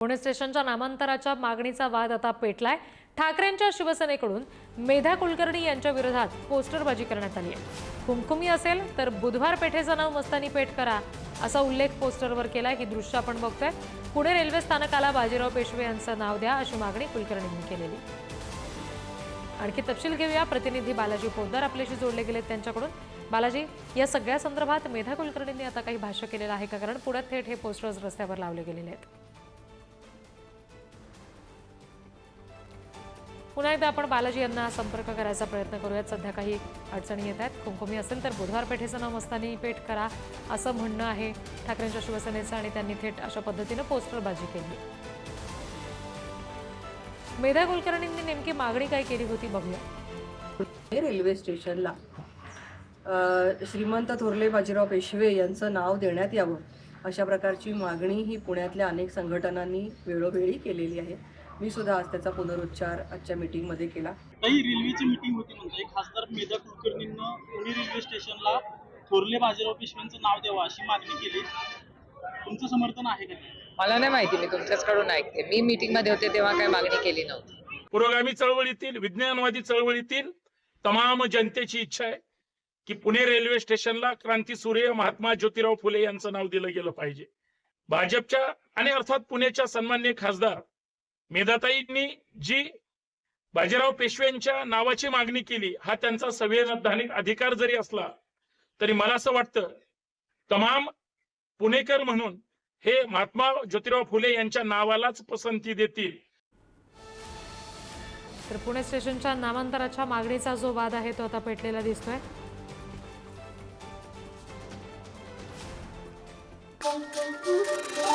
पुणे स्टेशनच्या नामांतराच्या मागणीचा वाद आता पेटलाय. ठाकरेंच्या शिवसेनेकडून मेधा कुलकर्णी यांच्या विरोधात पोस्टरबाजी करण्यात आली आहे. कुमकुमी असेल तर बुधवार पेठेचं नाव मस्तानी पेठ करा असा उल्लेख पोस्टरवर केलाय. ही दृश्य आपण बघतोय. पुणे रेल्वे स्थानकाला बाजीराव पेशवे यांचं नाव द्या अशी मागणी कुलकर्णींनी केलेली. आणखी तपशील घेऊया. प्रतिनिधी बालाजी पोद्दार आपल्याशी जोडले गेलेत त्यांच्याकडून. बालाजी या सगळ्या संदर्भात मेधा कुलकर्णींनी आता काही भाष्य केलेलं आहे का? कारण पुण्यात थेट हे पोस्टर्स रस्त्यावर लावले गेलेले आहेत. पुन्हा एकदा आपण बालाजी यांना संपर्क करायचा प्रयत्न करूयात. सध्या काही अडचणी येत आहेत. कुंकुमी असेल तर बुधवार पेठेचं नाव मस्तानी पेठ करा असं म्हणणं आहे. ठाकरेंच्या शिवसेनेचं आणि त्यांनी थेट अशा पद्धतीनं पोस्टरबाजी केली. मेधा कुलकर्णींनी नेमकी मागणी काय केली होती बघूया. हे रेल्वे स्टेशनला श्रीमंत थोरले बाजीराव पेशवे यांचं नाव देण्यात यावं अशा प्रकारची मागणी ही पुण्यातल्या अनेक संघटनांनी वेळोवेळी केलेली आहे. मी सुद्धा आज त्याचा पुनरुच्चार आजच्या मीटिंगमध्ये केला. काही रेल्वेची मीटिंग होती म्हणताय खासदार मेधा कुलकर्णींना पुणे रेल्वे स्टेशनला थोरले बाजीराव पेशव्यांचं नाव द्यावं अशी मागणी केली. तुमचं समर्थन आहे का? मला नाही माहिती मी तुमच्याचकडून ऐकते. मी मीटिंगमध्ये होते तेव्हा काही मागणी केली नव्हती. पुरोगामी चळवळीतील विज्ञानवादी चळवळीतील तमाम जनतेची इच्छा आहे की पुणे रेल्वे स्टेशनला क्रांतीसूर्य महात्मा ज्योतिराव फुले यांचं नाव दिलं गेलं पाहिजे. भाजपच्या आणि अर्थात पुण्याच्या सन्मान्य खासदार मेधाताईंनी जी बाजीराव पेशव्यांच्या नावाची मागणी केली हा त्यांचा संवैधानिक अधिकार जरी असला तरी मला असं वाटतं तमाम पुणेकर म्हणून हे महात्मा ज्योतिराव फुले यांच्या नावालाच पसंती देतील तर पुणे स्टेशनच्या नामांतराच्या मागणीचा जो वाद आहे तो आता पेटलेला दिसतोय Thank you.